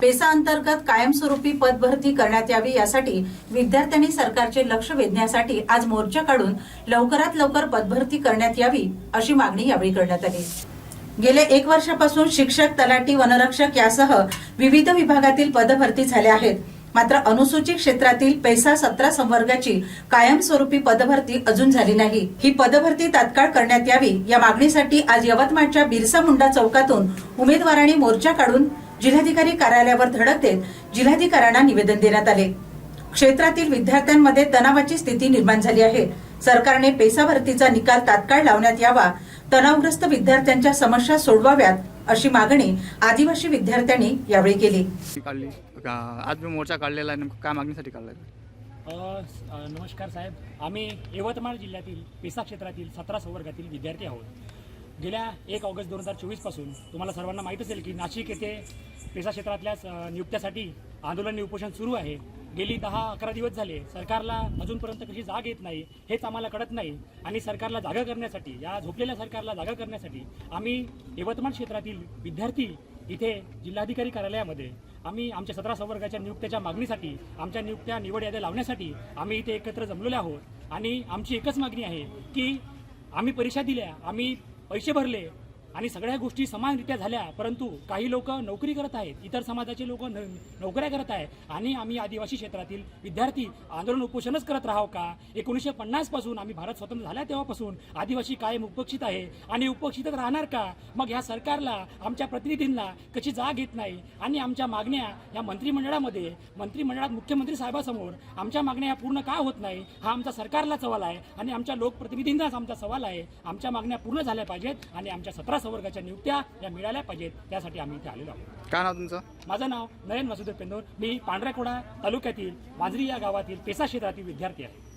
PESA अंतर्गत कायमस्वरूपी पदभरती करण्यात यावी यासाठी विद्यार्थ्यांनी सरकारचे लक्ष वेधण्यासाठी आज मोर्चा काढून लवकरात लवकर पदभरती करण्यात यावी अशी मागणी यावेळी करण्यात आली. गेल्या एक वर्षापासून शिक्षक तलाठी वनरक्षक यासह विविध विभागातील पदभरती झाल्या आहेत. मात्र अनुसूचित क्षेत्रातील पैसा सतरा संवर्गाची कायमस्वरूपी पदभरती अजून झाली नाही. ही पदभरती तात्काळ करण्यात यावी या मागणीसाठी आज यवतमाळच्या बिरसा मुंडा चौकातून उमेदवारांनी मोर्चा काढून जिल्हाधिकारी कार्यालयावर धडक देत जिल्हाधिकाऱ्यांना निवेदन देण्यात आले. क्षेत्रातील विद्यार्थ्यांमध्ये तणावाची स्थिती निर्माण झाली आहे. सरकारने पेसा भरतीचा निकाल तात्काळ लावण्यात यावा. तणावग्रस्त विद्यार्थ्यांच्या समस्या सोडवाव्यात अशी मागणी आदिवासी विद्यार्थ्यांनी यावेळी केली. काढली. आज मी मोर्चा काढलेला आहे नेमकं काय मागणीसाठी काढला नमस्कार साहेब. आम्ही यवतमाळ जिल्ह्यातील पेसा क्षेत्रातील सतरा संवर्गातील विद्यार्थी आहोत. गेल्या एक ऑगस्ट दोन हजार चोवीसपासून तुम्हाला सर्वांना माहीत असेल की नाशिक येथे पेसा क्षेत्रातल्या नियुक्त्यासाठी आंदोलन उपोषण सुरू आहे. गेली दहा अकरा दिवस झाले. सरकारला अजूनपर्यंत कशी जाग येत नाही हेच आम्हाला कळत नाही. आणि सरकारला जागा करण्यासाठी या झोपलेल्या सरकारला जागा करण्यासाठी आम्ही यवतमाळ क्षेत्रातील विद्यार्थी इथे जिल्हाधिकारी कार्यालयामध्ये आम्ही आमच्या सतरा संवर्गाच्या नियुक्त्याच्या मागणीसाठी आमच्या नियुक्त्या निवड याद्या लावण्यासाठी आम्ही इथे एकत्र जमलेलो आहोत. आणि आमची एकच मागणी आहे की आम्ही परीक्षा दिल्या आम्ही पैसे भरले. आणि सगळ्या गोष्टी समानरित्या झाल्या परंतु काही लोक नोकरी करत आहेत इतर समाजाचे लोक नोकऱ्या करत आहेत. आणि आम्ही आदिवासी क्षेत्रातील विद्यार्थी आंदोलन उपोषणच करत राहावं का? एकोणीसशे पन्नासपासून आम्ही भारत स्वतंत्र झाल्या तेव्हापासून आदिवासी कायम उपक्षित आहे आणि उपक्षितच राहणार का? मग ह्या सरकारला आमच्या प्रतिनिधींना कशी जाग येत नाही? आणि आमच्या मागण्या या मंत्रिमंडळामध्ये मंत्रिमंडळात मुख्यमंत्री साहेबासमोर आमच्या मागण्या ह्या पूर्ण का होत नाही? हा आमचा सरकारला सवाल आहे आणि आमच्या लोकप्रतिनिधींनाच आमचा सवाल आहे. आमच्या मागण्या पूर्ण झाल्या पाहिजेत आणि आमच्या सतरा संवर्गाच्या नियुक्त्या या मिळाल्या पाहिजेत त्यासाठी आम्ही इथे आलेलो आहोत. काय नाव तुमचं? माझं नाव नयन वासुदेव पेंदोर. मी पांढऱ्याकोडा तालुक्यातील मांजरी या गावातील पेसा क्षेत्रातील विद्यार्थी आहे.